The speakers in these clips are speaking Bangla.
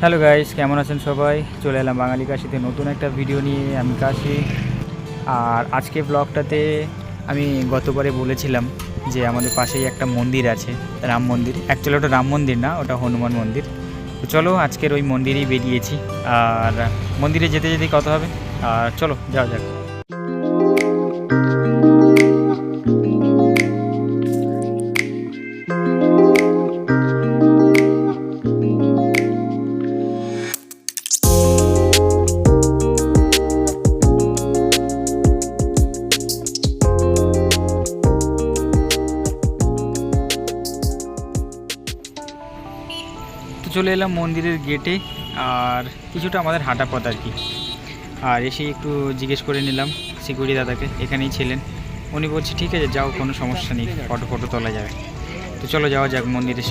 হ্যালো গাইস কেমন আছেন সবাই? চলে এলাম বাঙালি কাশিতে নতুন একটা ভিডিও নিয়ে, আমি কাশি। আর আজকে ব্লগটাতে আমি গতবারে বলেছিলাম যে আমাদের পাশেই একটা মন্দির আছে, রাম মন্দির। অ্যাকচুয়ালি ওটা রাম মন্দির না, ওটা হনুমান মন্দির। তো চলো, আজকের ওই মন্দিরেই বেরিয়েছি। আর মন্দিরে যেতে যেতেই কথা হবে। আর চলো, যাওয়া যাক। তো চলে এলাম মন্দিরের গেটে আর কিছুটা আমাদের হাঁটা পথ আর কি। আর এসে একটু জিজ্ঞেস করে নিলাম সিকিউরিটি দাদাকে, এখানেই ছিলেন। উনি বলছে, ঠিক আছে, যাও, কোনো সমস্যা নেই, ফটো ফটো তোলা যাবে। তো চলো, যাওয়া যাক মন্দিরের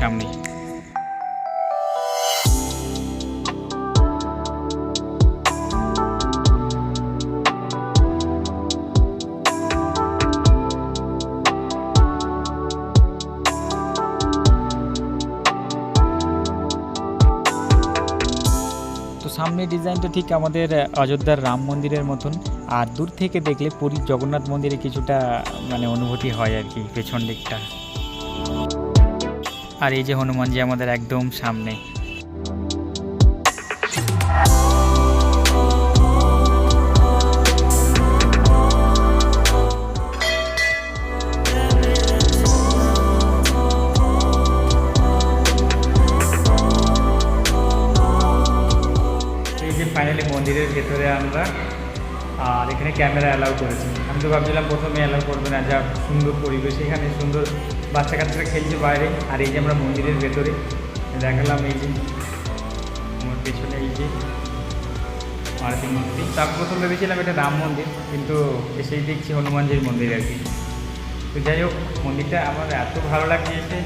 সামনের ডিজাইনটা ঠিক আমাদের অযোধ্যার রাম মন্দিরের মতন। আর দূর থেকে দেখলে পুরীর জগন্নাথ মন্দিরে কিছুটা মানে অনুভূতি হয় আর কি, পেছন দিকটা। আর এই যে হনুমানজি আমাদের একদম সামনে। ক্যামেরা অ্যালাউ করেছি। আমি তো ভাবছিলাম প্রথমে অ্যালাউ করবে না, যা সুন্দর পরিবেশ এখানে, সুন্দর বাচ্চা কাচ্চারা খেলছে বাইরে, আর এই যে আমরা মন্দিরের ভেতরে দেখালাম এই যে, আমার পেছনে এই যে মারুতি মূর্তি তার প্রথম ভেবেছিলাম এটা রাম মন্দির, কিন্তু এসেই দেখছি হনুমানজির মন্দির আর কি। তো যাই হোক, মন্দিরটা আমার এত ভালো লাগছে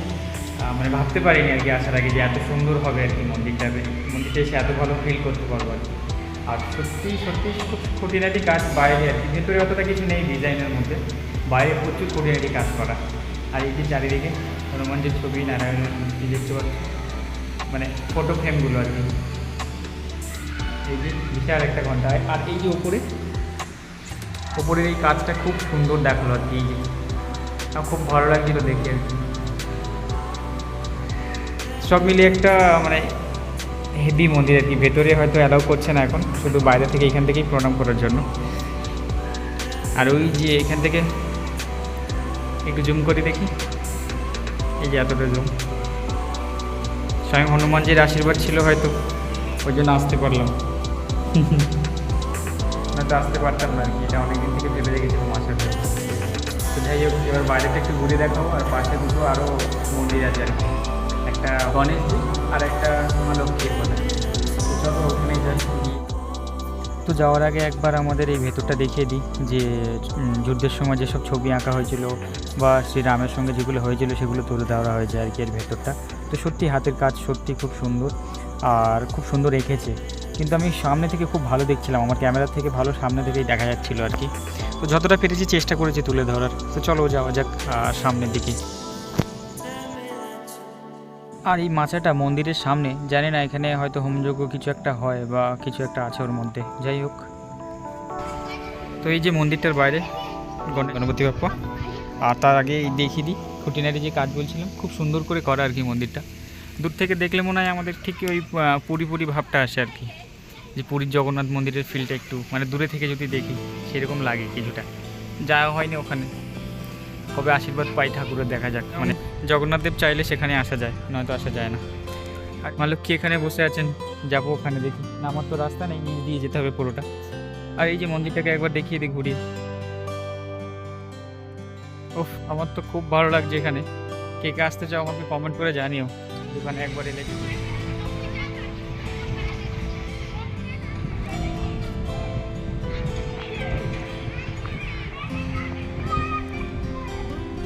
মানে ভাবতে পারিনি আর কি আসার আগে যে এত সুন্দর হবে আর কি মন্দিরটা মন্দিরটা এসে এত ভালো ফিল করতে পারব আর কি। আর সত্যি সত্যি, খুব খুঁটিনাটি কাজ বাইরে আর কি। ভেতরে অতটা কিছু নেই ডিজাইনের মধ্যে। বাইরে প্রচুর খুঁটিনাটি কাজ করা। আর এই যে চারিদিকে হনুমানজির ছবি, নারায়ণের মূর্তি দেখতে পাচ্ছি। মানে ফটো ফ্রেমগুলো আর কি। এই যে বিশাল একটা ঘণ্টা। আর এই যে ওপরে ওপরের এই কাজটা খুব সুন্দর দেখাল আর কি, এই যে। আমার খুব ভালো লাগছিল দেখে আর কি। সব মিলিয়ে একটা মানে হেভি মন্দির আর কি। ভেতরে হয়তো অ্যালাউ করছে না এখন, শুধু বাইরে থেকে এখান থেকেই প্রণাম করার জন্য। আর ওই যে এখান থেকে একটু জুম করে দেখি। এই যে এতটা জুম স্বয়ং হনুমানজির আশীর্বাদ ছিল হয়তো, ওই জন্য আসতে পারলাম। নয়তো আসতে পারতাম না আর কি, এটা অনেকদিন থেকে ভেবে রেখেছিলাম আসার জন্য তো যাই হোক, এবার বাইরেটা একটু ঘুরে দেখাবো, আর পাশে দুটো আরও মন্দির আছে আর কি। একটা গণেশজি আর একটা মা লক্ষ্মীর বলে তো চলো ওখানেই যাই। তো যাওয়ার আগে একবার আমাদের এই ভেতরটা দেখিয়ে দিই যে যুদ্ধের সময় যেসব ছবি আঁকা হয়েছিল বা শ্রীরামের সঙ্গে যেগুলো হয়েছিল সেগুলো তুলে ধরা হয়েছে আর কি এর ভেতরটা। তো সত্যি হাতের কাজ সত্যি খুব সুন্দর আর খুব সুন্দর রেখেছে কিন্তু আমি সামনে থেকে খুব ভালো দেখছিলাম, আমার ক্যামেরা থেকে ভালো সামনে থেকেই দেখা যাচ্ছিল আর কি। তো যতটা পেরেছি চেষ্টা করেছি তুলে ধরার। তো চলো যাওয়া যাক সামনের দিকে। আর এই মাচাটা মন্দিরের সামনে, জানি না, এখানে হয়তো হোমযজ্ঞ কিছু একটা হয় বা কিছু একটা আছে ওর মধ্যে। যাই হোক। তো এই যে মন্দিরটার বাইরে গণ- গণপতি বাপ্পা। আর তার আগে দেখিয়ে দিই খুঁটিনাটি যে কাজ বলছিলাম, খুব সুন্দর করে করা আর কি মন্দিরটা। দূর থেকে দেখলে মনে হয় আমাদের ঠিক ওই পুরী পুরী ভাবটা আসে আর কি। যে পুরীর জগন্নাথ মন্দিরের ফিলটা একটু মানে দূরে থেকে যদি দেখি, সেরকম লাগে কিছুটা। যাওয়া হয়নি ওখানে। কবে আশীর্বাদ পাই ঠাকুরের, দেখা যাক। মানে জগন্নাথ দেব চাইলে সেখানে আসা যায়, নয়তো আসা যায় না। আর মা লক্ষ্মী এখানে বসে আছেন? যাব ওখানে দেখি। না, আমার তো রাস্তা নেই দিয়ে যেতে হবে পুরোটা। আর এই যে মন্দিরটাকে একবার দেখিয়ে দিই ঘুরিয়ে। ওফ আমার তো খুব ভালো লাগছে এখানে। কে কে আসতে চাও আমাকে কমেন্ট করে জানিও। দোকানে একবার এলে।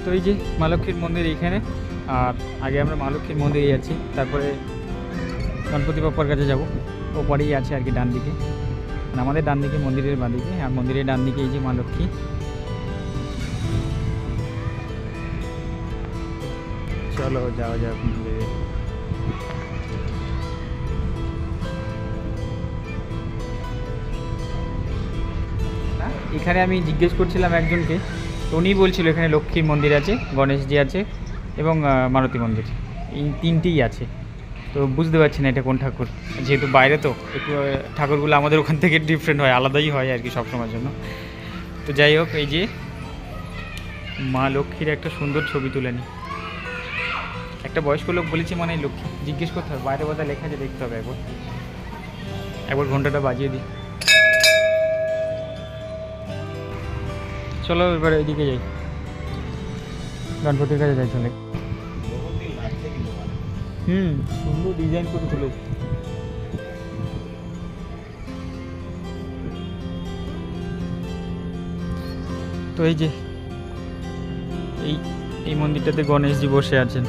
তো এই যে মা লক্ষ্মীর মন্দির এইখানে, আর আগে আমরা মা লক্ষ্মীর মন্দিরে যাচ্ছি তারপরে গণপতি বাপ্পার কাছে যাব। ওপারেই আছে আর কি ডান দিকে। মানে আমাদের ডান দিকে মন্দিরের বাঁ দিকে, আর মন্দিরের ডান দিকে এই যে মা লক্ষ্মী চলো যাওয়া যাক মন্দিরে। এখানে আমি জিজ্ঞেস করছিলাম একজনকে তো উনি বলছিল এখানে লক্ষ্মীর মন্দির আছে, গণেশজি আছে এবং মারুতি মন্দির। এই তিনটেই আছে। তো বুঝতে পারছি না এটা কোন ঠাকুর। যেহেতু বাইরে তো, একটু ঠাকুরগুলো আমাদের ওখান থেকে ডিফারেন্ট হয়, আলাদাই হয় আর কি সবসময়ের জন্য। তো যাই হোক, এই যে মা লক্ষ্মীর একটা সুন্দর ছবি তুলে নি। একটা বয়স্ক লোক বলেছে মানে লক্ষ্মী, জিজ্ঞেস করতে হবে, বাইরে বোধহয় লেখা আছে, দেখতে হবে একবার। একবার ঘন্টাটা বাজিয়ে দিই। চলো এবার এদিকে যাই। গণপতির কাছে যাই চলে। হুম, সুন্দর ডিজাইন করে তুলেছে তো এই যে, এই এই মন্দিরটাতে গণেশজি বসে আছেন।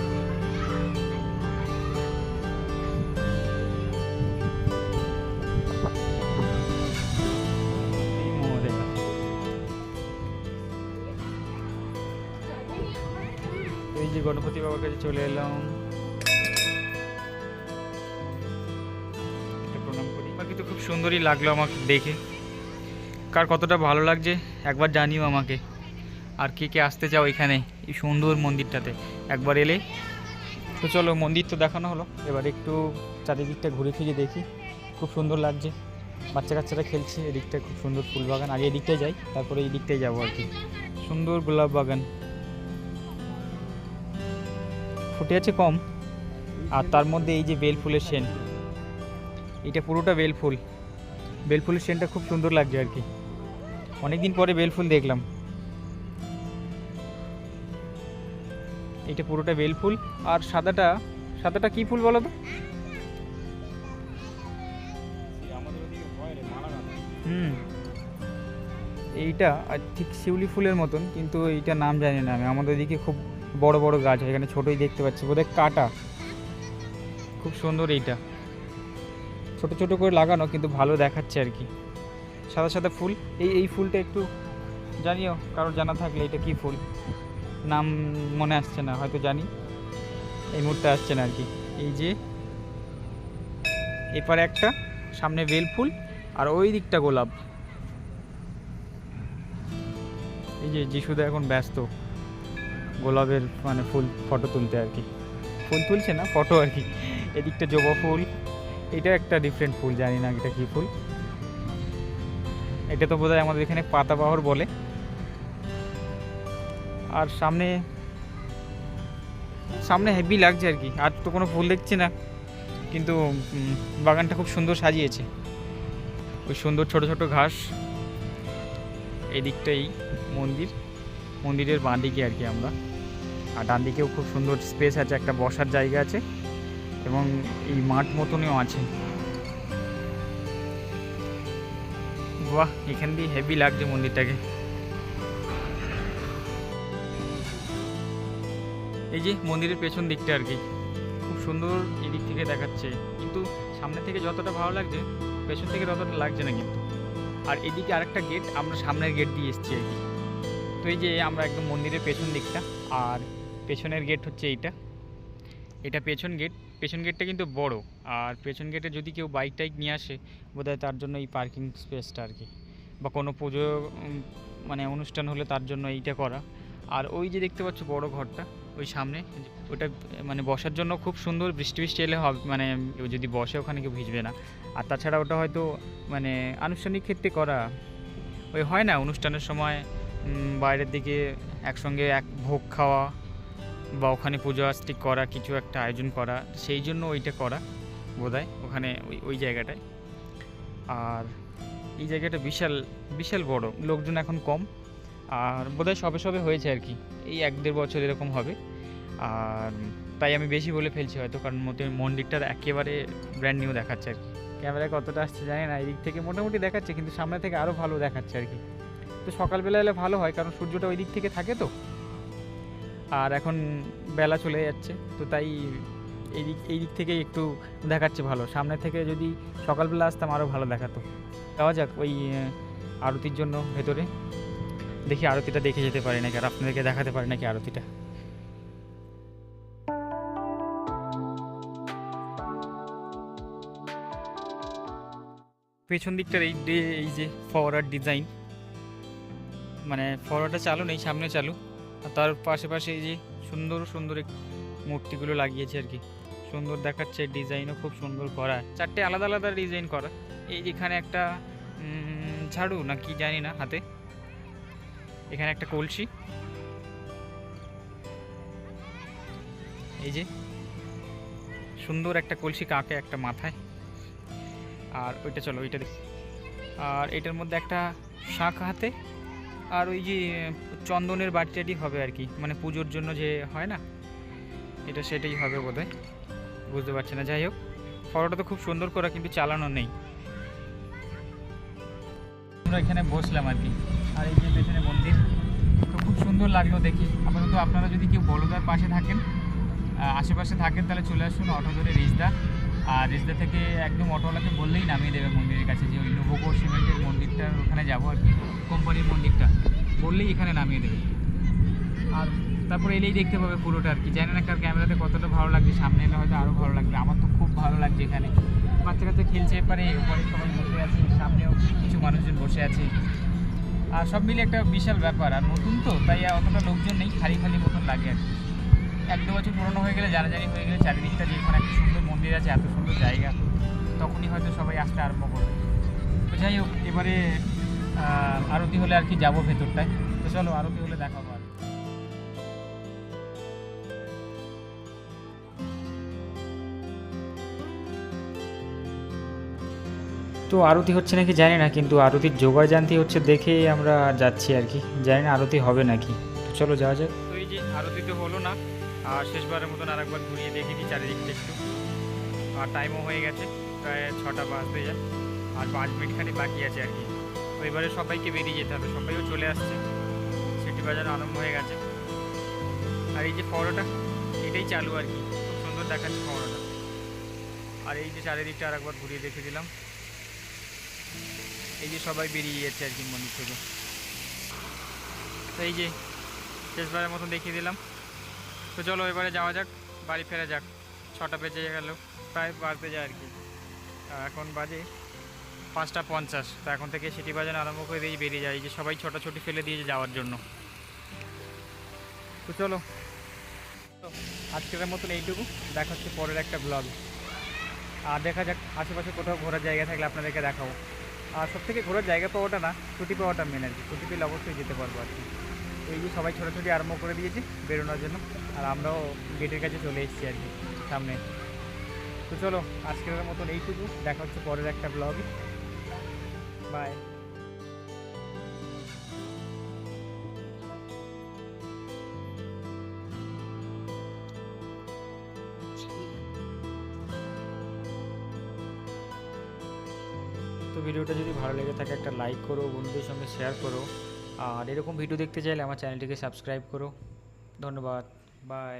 চলে এলাম। প্রণাম করি। বাকি তো খুব সুন্দরই লাগল আমাকে দেখে। কার কতটা ভালো লাগছে, একবার জানিও আমাকে। আর কে কে আসতে চাও এখানে, এই সুন্দর মন্দিরটাতে? একবার এলে। তো চলো, মন্দির তো দেখানো হলো। এবার একটু চারিদিকটা ঘুরে ফিরে দেখি। খুব সুন্দর লাগছে। বাচ্চা কাচ্চারা খেলছে এদিকটা খুব সুন্দর ফুল বাগান। আর এদিকটায় যাই, তারপরে এই দিকটায় যাব আর কি। সুন্দর গোলাপ বাগান। ফুটে আছে কম, আর তার মধ্যে এই যে বেল ফুলের সেন, এটা পুরোটা বেল ফুল। বেল ফুলের সেনটা খুব সুন্দর লাগছে আর কি। অনেকদিন পরে বেল ফুল দেখলাম। এটা পুরোটা বেল ফুল, আর সাদাটা সাদাটা কি ফুল বলো তো? হুম, এইটা ঠিক শিউলি ফুলের মতন, কিন্তু এইটা নাম জানি না আমি। আমাদের দিকে খুব বড় বড় গাছ হয়, এখানে ছোটোই দেখতে পাচ্ছি, বোধহয় কাটা। খুব সুন্দর এইটা। ছোট ছোট করে লাগানো, কিন্তু ভালো দেখাচ্ছে আর কি। সাদা সাদা ফুল, এই এই ফুলটা একটু জানিও, কারোর জানা থাকলে এটা কি ফুল? নাম মনে আসছে না, হয়তো জানি। এই মুহূর্তে আসছে না আর কি। এই যে, এপারে একটা, সামনে বেল ফুল, আর ওই দিকটা গোলাপ। এই যে, যিশুদা এখন ব্যস্ত। গোলাপের মানে ফুল ফটো তুলতে আর কি। ফুল তুলছে না, ফটো আর কি। এদিকটা জবা ফুল। এটা একটা ডিফারেন্ট ফুল, জানি না এটা কি ফুল। এটা তো বোধহয় আমাদের এখানে পাতাবাহর বলে। আর সামনে সামনে হেভি লাগছে আর কি। আর তো কোনো ফুল দেখছি না। কিন্তু বাগানটা খুব সুন্দর সাজিয়েছে। ওই সুন্দর ছোট ছোট ঘাস। এই দিকটাই মন্দির। মন্দিরের বাঁ দিকে আর কি আমরা। আর ডান দিকেও খুব সুন্দর স্পেস আছে, একটা বসার জায়গা আছে এবং এই মাঠ মতনও আছে। বাহ, এখান দিয়ে হেভি লাগছে মন্দিরটাকে। এই যে মন্দিরের পেছন দিকটা আর কি, খুব সুন্দর এদিক থেকে দেখাচ্ছে। কিন্তু সামনে থেকে যতটা ভালো লাগছে, পেছন থেকে ততটা লাগছে না কিন্তু। আর এদিকে আরেকটা গেট আমরা সামনের গেট দিয়ে এসেছি আর কি। তো এই যে আমরা একদম মন্দিরের পেছন দিকটা, আর পেছনের গেট হচ্ছে এইটা। এটা পেছন গেট পেছন গেটটা কিন্তু বড়। আর পেছন গেটে যদি কেউ বাইক টাইক নিয়ে আসে, বোধহয় তার জন্য এই পার্কিং স্পেসটা আর কি বা কোনো পুজো মানে অনুষ্ঠান হলে তার জন্য এইটা করা। আর ওই যে দেখতে পাচ্ছ বড় ঘরটা, ওই সামনে, ওটা মানে বসার জন্য খুব সুন্দর বৃষ্টি বৃষ্টি এলে হবে মানে যদি বসে ওখানে কেউ ভিজবে না। আর তাছাড়া ওটা হয়তো মানে আনুষ্ঠানিক ক্ষেত্রে করা। ওই হয় না, অনুষ্ঠানের সময় বাইরের দিকে একসঙ্গে এক ভোগ খাওয়া। বা ওখানে পুজো আস্তিক করা, কিছু একটা আয়োজন করা, সেই জন্য ওইটা করা বোধহয় ওখানে ওই ওই জায়গাটায়। আর এই জায়গাটা বিশাল বিশাল বড়, লোকজন এখন কম। আর বোধহয় সবে সবে হয়েছে আর কি, এই এক দেড় বছর এরকম হবে। আর তাই আমি বেশি বলে ফেলছি হয়তো, কারণ মতে মন্দিরটা একেবারে ব্র্যান্ড নিউ দেখাচ্ছে আর কি। ক্যামেরায় কতটা আসছে জানি না এই দিক থেকে মোটামুটি দেখাচ্ছে, কিন্তু সামনে থেকে আরও ভালো দেখাচ্ছে আর কি। তো সকালবেলা এলে ভালো হয়, কারণ সূর্যটা ওই দিক থেকে থাকে তো। আর এখন বেলা চলে যাচ্ছে, তো তাই এই দিক এই দিক থেকে একটু দেখাচ্ছে ভালো। সামনে থেকে যদি সকালবেলা আসতাম আরও ভালো দেখাতো। যাওয়া যাক ওই আরতির জন্য ভেতরে। দেখি আরতিটা দেখে যেতে পারি নাকি, আর আপনাদেরকে দেখাতে পারি নাকি আরতিটা। পেছন দিকটার এই এই যে ফরওয়ার্ড ডিজাইন মানে ফরওয়ার্ডটা চালু নেই সামনে চালু। তার পাশে পাশে এই যে সুন্দর সুন্দর মূর্তিগুলো লাগিয়েছে আর কি। সুন্দর দেখাচ্ছে ডিজাইনও খুব সুন্দর করা। চারটে আলাদা আলাদা ডিজাইন করা। এই যেখানে একটা ঝাড়ু না কি জানি না, হাতে। এখানে একটা কলসি। এই যে, সুন্দর একটা কলসি কাকে একটা মাথায়। আর ওইটা চলো, ওইটা দেখি। আর এটার মধ্যে একটা শাঁখ হাতে। আর ওই যে, চন্দনের বাটিটাটি হবে আর কি। মানে পুজোর জন্য যে হয় না, এটা সেটাই হবে বোধহয়। বুঝতে পারছি না, যাই হোক। ফটোটা তো খুব সুন্দর করা কিন্তু চালানো নেই। আমরা এখানে বসলাম আর কি। আর এই যে পেছনে মন্দির, তো খুব সুন্দর লাগল দেখি। আপাতত আপনারা যদি কেউ বড়দার পাশে থাকেন আশেপাশে থাকেন, তাহলে চলে আসুন অটো ধরে রিজদা। আর রিজদা থেকে একদম অটোওয়ালাকে বললেই নামিয়ে দেবে মন্দিরের কাছে, যে ওই নবকো সিমেন্টের মন্দিরটার ওখানে যাব আর কি, কোম্পানির মন্দিরটা। বললেই এখানে নামিয়ে দেবে। আর তারপরে এলেই দেখতে পাবে পুরোটা আর কি। জানি না কার ক্যামেরাতে কতটা ভালো লাগছে, সামনে এলে হয়তো আরও ভালো লাগবে। আমার তো খুব ভালো লাগছে এখানে। বাচ্চা কাচ্চা খেলছে এপারে, ওপারে সবাই বসে আছে, সামনেও কিছু মানুষজন বসে আছে। আর সব মিলে একটা বিশাল ব্যাপার। আর নতুন তো, তাই অতটা লোকজন নেই, খালি খালি মতন লাগে আর কি। এক দু বছর পুরনো হয়ে গেলে জানাজানি হয়ে গেলে চারিদিকটা যে এখানে একটা সুন্দর মন্দির আছে, এত সুন্দর জায়গা, তখনই হয়তো সবাই আসতে আরম্ভ করবে। তো যাই হোক, এবারে আরতি হলে আর কি যাব ভেতরটায়। তো চলো, আরতি হলে দেখাবো আর তো আরতি হচ্ছে নাকি জানি না, কিন্তু আরতির জোগাড় জানতি হচ্ছে দেখে আমরা যাচ্ছি আর কি। জানি না আরতি হবে নাকি। তো চলো, যাওয়া যাক। তো এই যে আরতি তো হলো না আর শেষবারের মতন আরেকবার ঘুরিয়ে দেখে চারিদিকটা একটু। আর টাইমও হয়ে গেছে, প্রায় ছটা বাজতে যায়। আর পাঁচ মিনিট খানি বাকি আছে আর কি। এবারে সবাইকে বেরিয়ে যেতে হবে, সবাইও চলে আসছে। সিটি বাজানো আরম্ভ হয়ে গেছে। আর এই যে ফটোটা এটাই চালু আর কি। খুব সুন্দর দেখাচ্ছে ফটোটা আর এই যে চারিদিকটা আর একবার ঘুরিয়ে দেখে দিলাম। এই যে সবাই বেরিয়ে যাচ্ছে আর কি মন্দির থেকে। তো এই যে শেষবারের মতন দেখিয়ে দিলাম। তো চলো এবারে যাওয়া যাক, বাড়ি ফেরা যাক। ছটা বেজে গেল, প্রায় বাজতে যায় আর কি। এখন বাজে পাঁচটা পঞ্চাশ। তো এখন থেকে সিটি বাজানো আরম্ভ করে দিয়ে বেরিয়ে যায় যে সবাই ছোটাছুটি ফেলে দিয়েছে যাওয়ার জন্য। তো চলো। আজকের মতন এইটুকু। দেখা হচ্ছে পরের একটা ব্লগ আর দেখা যাক, আশেপাশে কোথাও ঘোরার জায়গা থাকলে আপনাদেরকে দেখাবো। আর সব থেকে ঘোরার জায়গা পাওয়াটা না, ছুটি পাওয়াটা মেন আর কি। ছুটি পেলে অবশ্যই যেতে পারব আর কি। এই যে সবাই ছোটাছুটি আরম্ভ করে দিয়েছি বেরোনোর জন্য। আর আমরাও গেটের কাছে চলে এসেছি আর কি, সামনে। তো চলো, আজকের মতন এইটুকু। দেখা হচ্ছে পরের একটা ব্লগ বাই তো ভিডিওটা যদি ভালো লেগে থাকে, একটা লাইক করো, বন্ধুদের সঙ্গে শেয়ার করো। আর এরকম ভিডিও দেখতে চাইলে আমার চ্যানেলটিকে সাবস্ক্রাইব করো। ধন্যবাদ। বাই